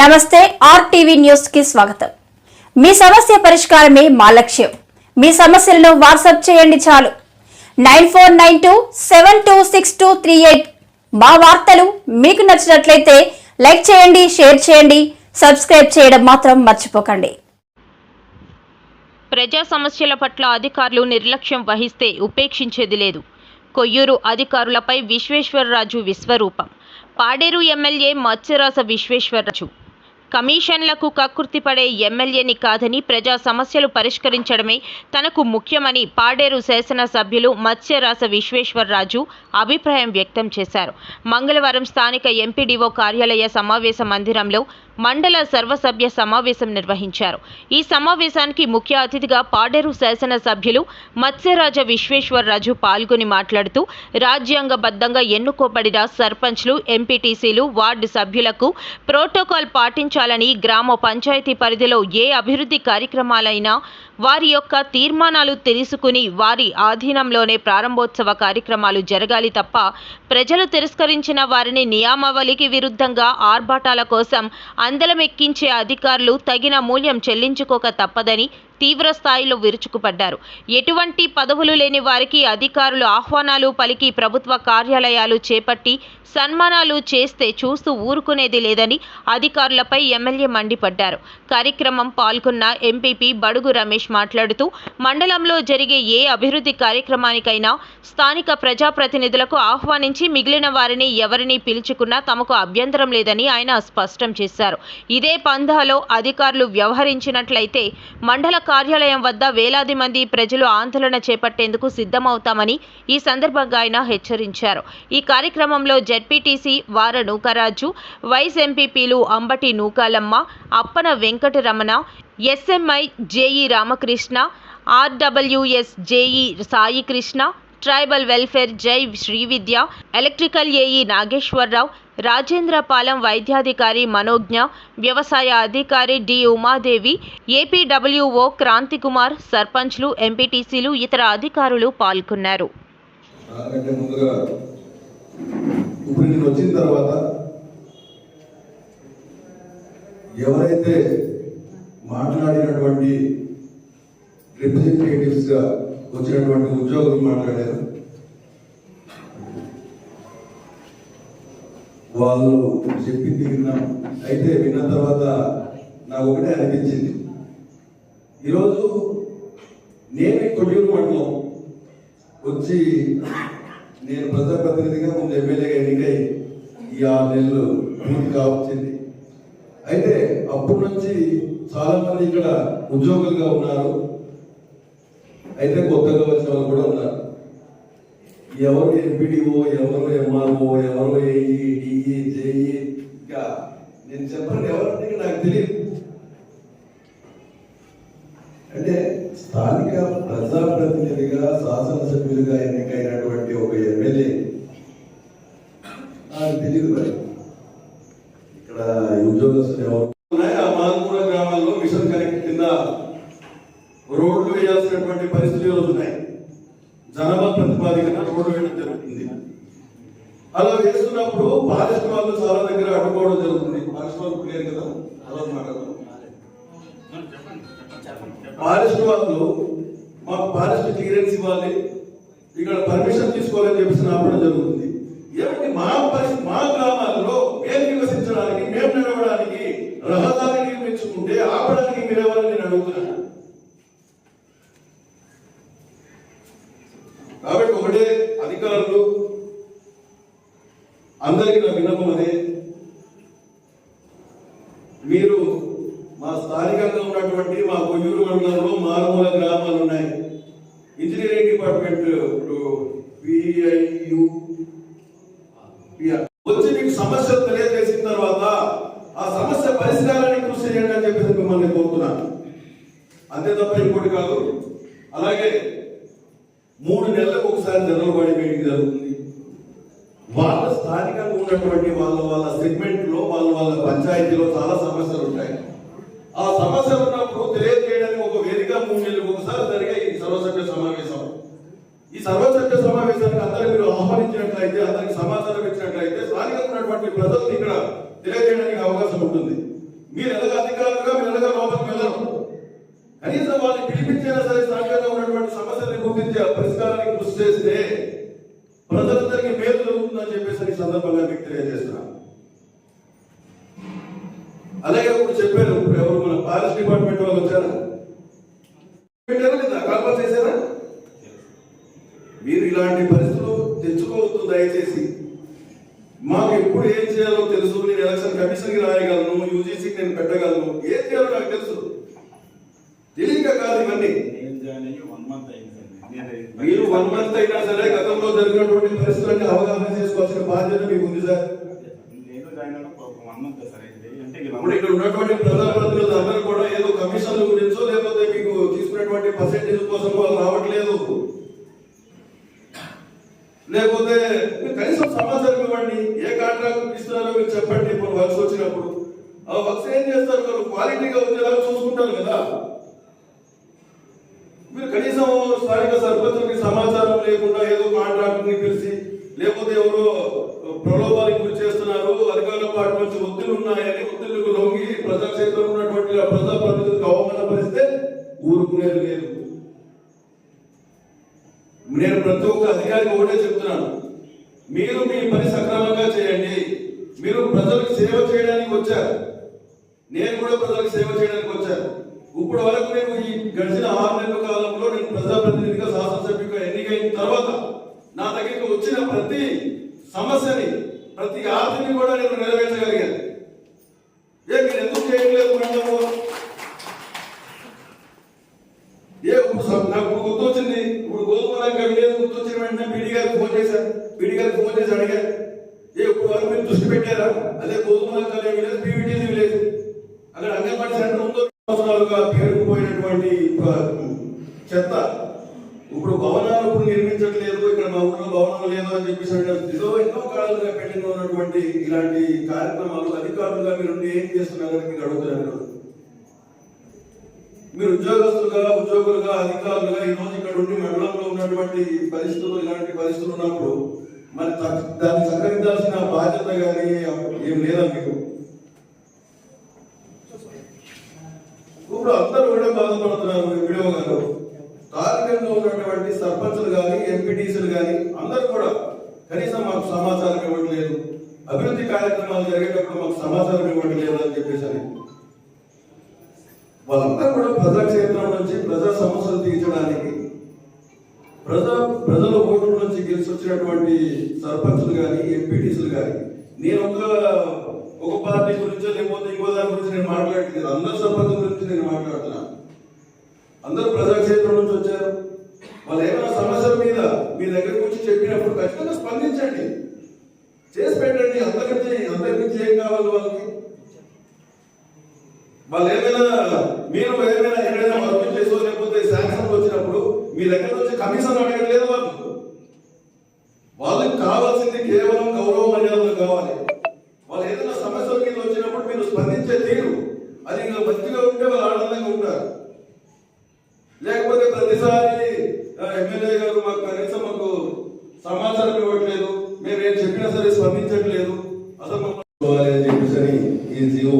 నమస్తే ఆర్టీవీ న్యూస్కి స్వాగతం. మీ సమస్య పరిష్కారమే మా లక్ష్యం. మీ సమస్యలను వాట్సాప్ చేయండి చాలు. Nine four nine two seven two six two three eight మా వార్తలు మీకు నచ్చినట్లయితే లైక్ చేయండి షేర్ చేయండి సబ్స్క్రైబ్ చేయడం మాత్రం మర్చిపోకండి. ప్రజా సమస్యల పట్ల అధికారులు నిర్లక్ష్యం వహిస్తే ఉపేక్షించేది లేదు. కొయ్యూరు అధికారులపై విశ్వేశ్వరరాజు విశ్వరూపం. పాడేరు ఎమ్మెల్యే మత్స్యరాస విశ్వేశ్వరరాజు కమిషన్లకు కక్కుర్తిపడే ఎమ్మెల్యేని కాదని ప్రజా సమస్యలు పరిష్కరించడమే తనకు ముఖ్యమని పాడేరు శాసనసభ్యులు మత్స్యరాస విశ్వేశ్వరరాజు అభిప్రాయం వ్యక్తం చేశారు. మంగళవారం స్థానిక ఎంపీడీఓ కార్యాలయ సమావేశ మందిరంలో మండల సర్వసభ్య సమావేశం నిర్వహించారు. ఈ సమావేశానికి ముఖ్య అతిథిగా పాడేరు శాసనసభ్యులు మత్స్యరాజ విశ్వేశ్వరరాజు పాల్గొని మాట్లాడుతూ రాజ్యాంగబద్ధంగా ఎన్నుకోబడిన సర్పంచ్లు ఎంపీటీసీలు వార్డు సభ్యులకు ప్రోటోకాల్ పాటించాలని గ్రామ పంచాయతీ పరిధిలో ఏ అభివృద్ధి కార్యక్రమాలైనా వారి యొక్క తీర్మానాలు తెలుసుకుని వారి ఆధీనంలోనే ప్రారంభోత్సవ కార్యక్రమాలు జరగాలి తప్ప ప్రజలు తిరస్కరించిన వారిని నియామావళికి విరుద్ధంగా ఆర్భాటాల కోసం అందలమెక్కించే అధికారులు తగిన మూల్యం చెల్లించుకోక తప్పదని తీవ్ర స్థాయిలో విరుచుకుపడ్డారు. ఎటువంటి పదవులు లేని వారికి అధికారులు ఆహ్వానాలు పలికి ప్రభుత్వ కార్యాలయాలు చేపట్టి సన్మానాలు చేస్తే చూస్తూ ఊరుకునేది లేదని అధికారులపై ఎమ్మెల్యే మండిపడ్డారు. కార్యక్రమం పాల్గొన్న ఎంపీపీ బడుగు రమేష్ మాట్లాడుతూ మండలంలో జరిగే ఏ అభివృద్ధి కార్యక్రమానికైనా స్థానిక ప్రజాప్రతినిధులకు ఆహ్వానించి మిగిలిన వారిని ఎవరిని పిలుచుకున్నా తమకు అభ్యంతరం లేదని ఆయన స్పష్టం చేశారు. ఇదే పంధాలో అధికారులు వ్యవహరించినట్లయితే మండల కార్యాలయం వద్ద వేలాది మంది ప్రజలు ఆందోళన చేపట్టేందుకు సిద్ధమవుతామని ఈ సందర్భంగా ఆయన హెచ్చరించారు. ఈ కార్యక్రమంలో జడ్పీటీసీ వార నూకరాజు వైస్ ఎంపీపీలు Ambati Nookalamma Appana Venkataramana SMI JE Ramakrishna RWS JE Sai Krishna tribal welfare JE Srividya electrical AE Nageswararao Rajendrapalem వైద్యాధికారి మనోజ్ఞ వ్యవసాయ అధికారి డి ఉమాదేవి ఏపీడబ్ల్యూఓ క్రాంతికుమార్ సర్పంచ్లు ఎంపీటీసీలు ఇతర అధికారులు పాల్గొన్నారు. ఎవరైతే మాట్లాడినటువంటి రిప్రజెంటేటివ్స్గా వచ్చినటువంటి ఉద్యోగులు మాట్లాడారు. వాళ్ళు చెప్పింది విన్నాం. అయితే విన్న తర్వాత నాకు ఒకటే అనిపించింది. ఈరోజు నేను కొడియూరు మండలం. వచ్చి నేను ప్రజాప్రతినిధిగా ముందు ఎమ్మెల్యేగా ఎన్నికై ఈ ఆరు నెలలు పూర్తి కావచ్చింది. అయితే అప్పటి నుంచి చాలామంది ఇక్కడ ఉద్యోగులుగా ఉన్నారు. అయితే కొత్తగా వచ్చిన వాళ్ళు కూడా ఉన్నారు. ఎవరు ఎంపీడీఓ ఎవరు ఎంఆర్ఓ ఎవరు ఏఈ డిఈ జేఈ ఇంకా నేను చెప్పండి ఎవరంటే నాకు తెలియదు. అంటే స్థానిక ప్రజాప్రతినిధిగా శాసనసభ్యులుగా ఎన్నికైనటువంటి ఒక ఎమ్మెల్యే నాకు తెలియదు మరి. ఇక్కడ ఉద్యోగస్తులు ఎవరు? ఉన్నాయి. ఆ మాల్పూర గ్రామాల్లో మిషన్ కనెక్ట్ కింద రోడ్లు వేయాల్సినటువంటి పరిస్థితులు ఉన్నాయి. జనాభా ప్రతిపాదికన రోడ్డు వేయడం జరుగుతుంది. అలా వేస్తున్నప్పుడు ఫారెస్ట్ వాళ్ళు చాలా దగ్గర అడ్డుకోవడం జరుగుతుంది. ఫారెస్ట్ వాళ్ళు క్లియర్ కదా? అలా మాట్లాడదాం. ఫారెస్ట్ వాళ్ళు మాకు ఫారెస్ట్ క్లియరెన్స్ ఇవ్వాలి. ఇక్కడ పర్మిషన్ తీసుకోవాలని చెప్పేసి ఆపడం జరుగుతుంది. ఏమంటే మా పరిస్థితి మా గ్రామాల్లో మేము నివసించడానికి మేము నడవడానికి రహదారి నిర్మించుకుంటే ఆపడానికి మీరెవరని నేను అడుగుతున్నాను కాబట్టి ఒకటే అధికారులు అందరికీ నా విన్నపం అదే మీరు మా స్థానికంగా ఉన్నటువంటి మా కొయ్యూరు మండలంలో మారుమూల గ్రామాలు ఉన్నాయి. ఇంజనీరింగ్ డిపార్ట్మెంట్ ఇప్పుడు పిఐయు వచ్చి మీకు సమస్యలు తెలియజేసిన తర్వాత ఆ సమస్య పరిష్కారానికి కృషి చేయండి అని చెప్పేసి మిమ్మల్ని కోరుతున్నాను. అంతే తప్ప ఇంకోటి కాదు. అలాగే మూడు నెలలకు ఒకసారి జనరల్ బాడీ మీటింగ్ జరుగుతుంది. వాళ్ళ స్థానికంగా ఉన్నటువంటి వాళ్ళ వాళ్ళ సెగ్మెంట్లో వాళ్ళ వాళ్ళ పంచాయతీలో చాలా సమస్యలు ఉంటాయి. ఆ సమస్యలు ఉన్నప్పుడు తెలియజేయడానికి ఒక వేదిక మూడు నెలలకు ఒకసారి జరిగే ఈ సర్వసభ్య సమావేశం. ఈ సర్వసభ్య సమావేశానికి అందరూ మీరు ఆహ్వానించినట్లయితే అందరికి సమాచారం ఇచ్చినట్లయితే స్థానికంగా ఉన్నటువంటి ప్రజలు ఇక్కడ అలాగే ఇప్పుడు చెప్పారు ఇప్పుడు ఎవరు మన ఫారెస్ట్ డిపార్ట్మెంట్ వాళ్ళు వచ్చారా? లేదా? కాల్పాస్ చేశారా? మీరు ఇలాంటి పరిస్థితులు తెచ్చుకోవద్దు దయచేసి. మాకు ఎప్పుడు ఏం చేయాలో తెలుసు నేను ఎలక్షన్ కమిషన్కి రాయగలను యూజీసీకి నేను పెట్టగలను. ఏం చేయాలో నాకు తెలుసు. తెలియక కాదు ఇవన్నీ. మీరు వన్ మంత్ అయినా సరే గతంలో జరిగినటువంటి పరిస్థితులన్నీ అవగాహన చేసుకోవాల్సిన బాధ్యత మీకు ఉంది సార్. నేను జాయిన్ వన్ మంత్ సార్. ఇప్పుడు ఇక్కడ ఉన్నటువంటి ప్రజాప్రతినిధులు అందరూ కూడా ఏదో కమిషన్ల గురించో లేకపోతే మీకు తీసుకునేటువంటి పర్సెంటేజ్ కోసం వాళ్ళు రావట్లేదు. లేకపోతే మీరు కనీసం సమాచారం ఇవ్వండి. ఏ కాంట్రాక్ట్ ఇస్తున్నారో మీరు చెప్పండి. ఇప్పుడు వర్క్స్ వచ్చినప్పుడు. ఆ వర్క్స్ ఏం చేస్తారు? వాళ్ళు క్వాలిటీగా వచ్చేలా చూసుకుంటారు కదా. మీరు కనీసం స్థానిక సర్పంచులకి సమాచారం లేకుండా ఏదో కాంట్రాక్ట్ని పిలిచి లేకపోతే ఎవరో ప్రలోభానికి గురి చేస్తున్నారు అధికారుల పార్టీ నుంచి ఒత్తిడి ఉన్నాయని ఒత్తిళ్ళకు ఉన్నటువంటి ఆ ప్రజాప్రతినిధులకు అవమానపరిస్తే ఊరుకునేది లేదు. నేను ప్రతి ఒక్క అధికారికి ఒకటే చెప్తున్నాను. మీరు మీ పని సక్రమంగా చేయండి. మీరు ప్రజలకు సేవ చేయడానికి వచ్చారు. నేను కూడా ప్రజలకు సేవ చేయడానికి వచ్చాను. ఇప్పుడు వరకు నేను ఈ గడిచిన ఆరు నెలల కాలంలో నేను ప్రజాప్రతినిధిగా శాసనసభ్యుగా ఎన్నికైన తర్వాత నా దగ్గరికి వచ్చిన ప్రతి సమస్యని ప్రతి ఆర్థిని కూడా నేను నెరవేర్చగలిగాను ఏ మీరు ఎందుకు చేయట్లేదు మేడము ఏ ఇప్పుడు స- నాకు ఇప్పుడు గుర్తొచ్చింది ఇప్పుడు గోధుమలంక విలేజ్ గుర్తొచ్చిన వెంటనే పీడి గారికి ఫోన్ చేశాను పీడి గారికి ఫోన్ చేసి అడిగాను ఏ ఇప్పుడు వరకు మీరు దృష్టి అదే గోధుమలంక అనే విలేజ్ పీవీటీసీ విలేజ్ అక్కడ అంగన్వాడీ సెంటర్ ఉందో సంవత్సరాలుగా పేరుకుపోయినటువంటి చెత్త. ఇప్పుడు భవనాలు ఇప్పుడు నిర్మించట్లేదు ఇక్కడ మా ఊళ్ళో భవనం లేదు అని చెప్పేసి ఏదో ఎన్నో కాలంగా పెట్టిన ఉన్నటువంటి ఇలాంటి కార్యక్రమాలు అధికారులుగా మీరు ఏం చేస్తున్నారని మీకు అడుగుతున్నారు మీరు ఉద్యోగస్తులుగా ఉద్యోగులుగా అధికారులుగా ఈ రోజు ఇక్కడ ఉండి మండలంలో ఉన్నటువంటి పరిస్థితులు ఇలాంటి పరిస్థితులు ఉన్నప్పుడు మరి దాన్ని సహకరించాల్సిన బాధ్యత కానీ ఏం లేదా మీకు? ఇప్పుడు అందరూ కూడా బాధపడుతున్నారు వీడియో గారు. స్థానికంగా ఉన్నటువంటి సర్పంచులు కానీ ఎంపీటీసీలు కానీ అందరూ కూడా కనీసం మాకు సమాచారం ఇవ్వట్లేదు. అభివృద్ధి కార్యక్రమాలు జరిగేటప్పుడు మాకు సమాచారం ఇవ్వట్లేదు అని చెప్పేసి అని. వాళ్ళందరూ కూడా ప్రజా క్షేత్రం నుంచి ప్రజా సమస్యలు తీర్చడానికి ప్రజా ప్రజల ఓట్ల నుంచి గెలిచి వచ్చినటువంటి సర్పంచులు కానీ ఎంపీటీసీలు కానీ నేను ఒక ఒక పార్టీ గురించో లేకపోతే ఇంకో దాని గురించి నేను మాట్లాడట్లేదు. అందరు సర్పంచ్ గురించి నేను మాట్లాడుతున్నాను. అందరూ ప్రజాక్షేత్రం నుంచి వచ్చారు. వాళ్ళు ఏమైనా సమస్యల మీద మీ దగ్గరకు వచ్చి చెప్పినప్పుడు ఖచ్చితంగా స్పందించండి. చేసి పెట్టండి. అందరికీ అందరికీ ఏం కావాలి వాళ్ళకి? వాళ్ళు ఏమైనా మీరు ఏమైనా ఎక్కడైనా వర్క్ చేసో లేకపోతే శాంక్షన్ వచ్చినప్పుడు మీ దగ్గర కమిషన్ కమిషన్ లేదు వాళ్ళు వాళ్ళకి కావాల్సింది కేవలం గౌరవ మర్యాదలు కావాలి. వాళ్ళు ఏదైనా సమస్యల మీద వచ్చినప్పుడు మీరు స్పందించే తీరు అది ఇంకా మంచిగా ఉంటే వాళ్ళు ఆనందంగా ఉంటారు లేకపోతే ప్రతిసారి ఆ, ఎమ్మెల్యే గారు మాకు కనీసం మాకు సమాచారం ఇవ్వట్లేదు మేము ఏం చెప్పినా సరే స్పందించట్లేదు అసలు మమ్మల్ని అని చెప్పేసి ఈ జీవో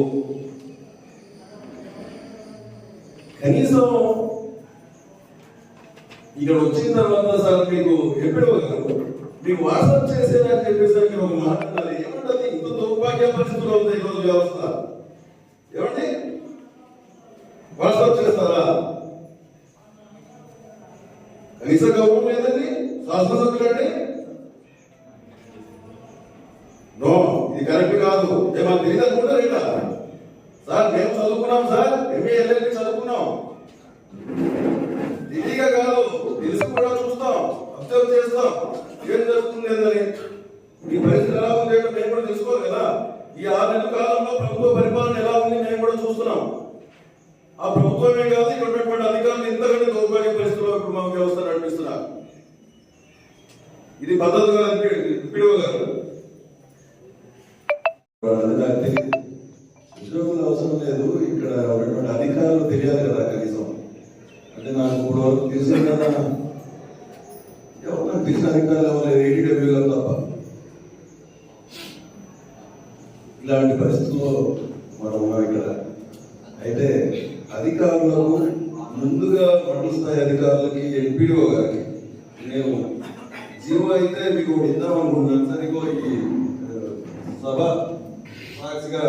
కనీసం ఇక్కడ వచ్చిన తర్వాత సార్ మీకు ఎప్పుడు మీకు వాట్సాప్ చేసేదని చెప్పేసరికి ఒక మాట అన్నది ఏమంటది ఇంత దౌర్భాగ్య పరిస్థితుల్లో ఉంది ఈరోజు వ్యవస్థ ఏమండి వాట్సాప్ చేస్తారా? కనీస గౌరవం లేదండి? శాసనసభ్యులండి ఉద్యోగుల అవసరం లేదు. ఇక్కడ ఉన్నటువంటి అధికారులు తెలియాలి కదా కనీసం. అంటే నాకు ఇప్పుడు వరకు తెలిసిన కదా నాకు తెలిసిన అధికారులు అవ్వలేదు ఏటీడబ్ల్యూ గారు తప్ప. ఇలాంటి పరిస్థితుల్లో మనం ఉన్నాం ఇక్కడ. అయితే అధికారులకు ముందుగా మండల స్థాయి అధికారులకి ఎంపీడీఓ గారికి. మేము జీవో అయితే మీకు ఇద్దామనుకున్నాను సరిగో ఈ సభ గా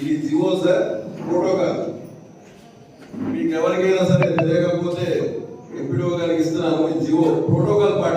ఇది జివో సార్ ప్రోటోకాల్. మీకు ఎవరికైనా సరే తెలియకపోతే ఎంపీడీఓ గారికి ఇస్తున్నాము జివో ప్రోటోకాల్ పాటించాలి